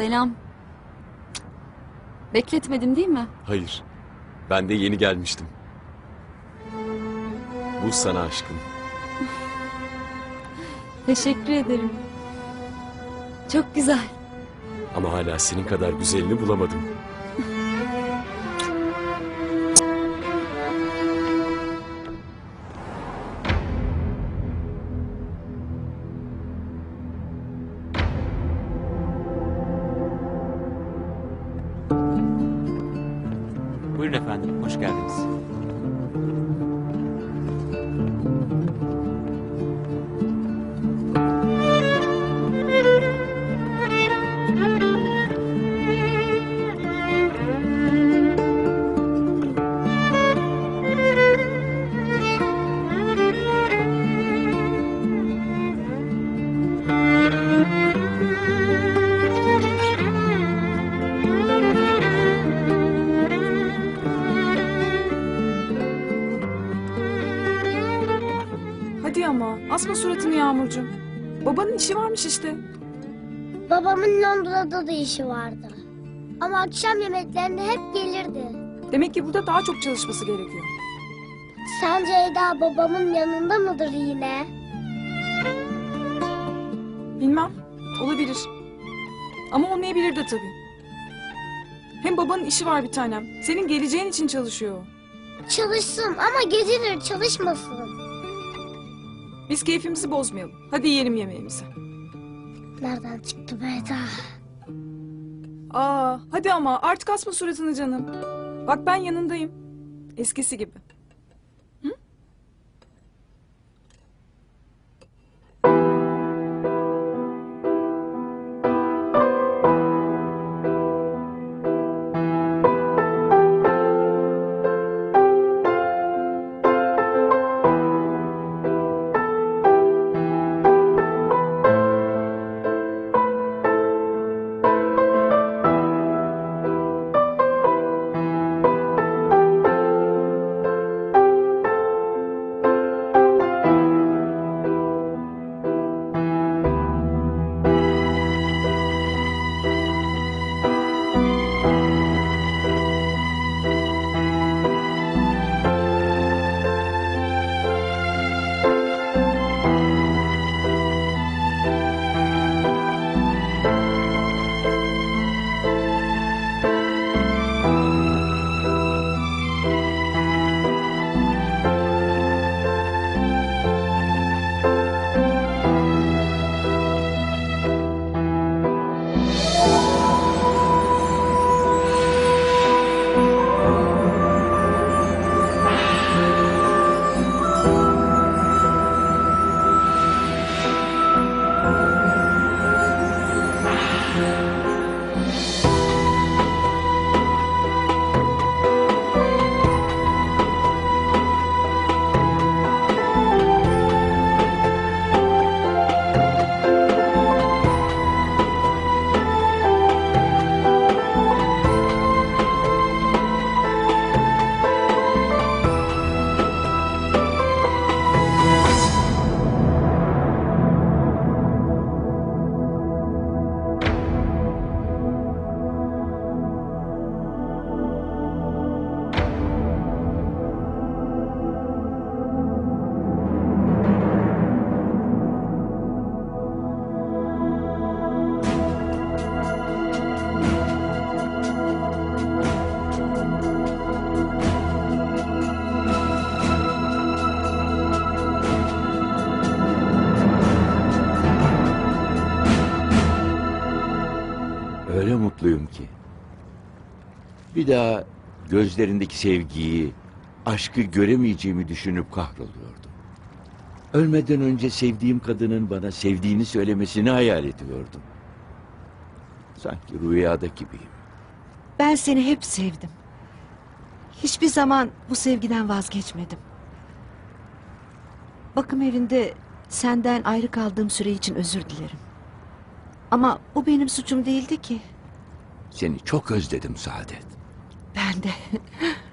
Selam. Bekletmedim değil mi? Hayır. Ben de yeni gelmiştim. Bu sana aşkım. Teşekkür ederim. Çok güzel. Ama hala senin kadar güzelini bulamadım. Buyurun efendim, hoş geldiniz. Ama asma suratını Yağmurcuğum. Babanın işi varmış işte. Babamın Londra'da da işi vardı. Ama akşam yemeklerine hep gelirdi. Demek ki burada daha çok çalışması gerekiyor. Sence Eda babamın yanında mıdır yine? Bilmem. Olabilir. Ama olmayabilir de tabii. Hem babanın işi var bir tanem. Senin geleceğin için çalışıyor. Çalışsın ama geceleri çalışmasın. Biz keyfimizi bozmayalım. Hadi yiyelim yemeğimizi. Nereden çıktı bu Eda? Aa, hadi ama artık asma suratını canım. Bak ben yanındayım. Eskisi gibi. Öyle mutluyum ki. Bir daha gözlerindeki sevgiyi, aşkı göremeyeceğimi düşünüp kahroluyordum. Ölmeden önce sevdiğim kadının bana sevdiğini söylemesini hayal ediyordum. Sanki rüyada gibiyim. Ben seni hep sevdim. Hiçbir zaman bu sevgiden vazgeçmedim. Bakım evinde senden ayrı kaldığım süre için özür dilerim. Ama bu benim suçum değildi ki. Seni çok özledim Saadet. Ben de.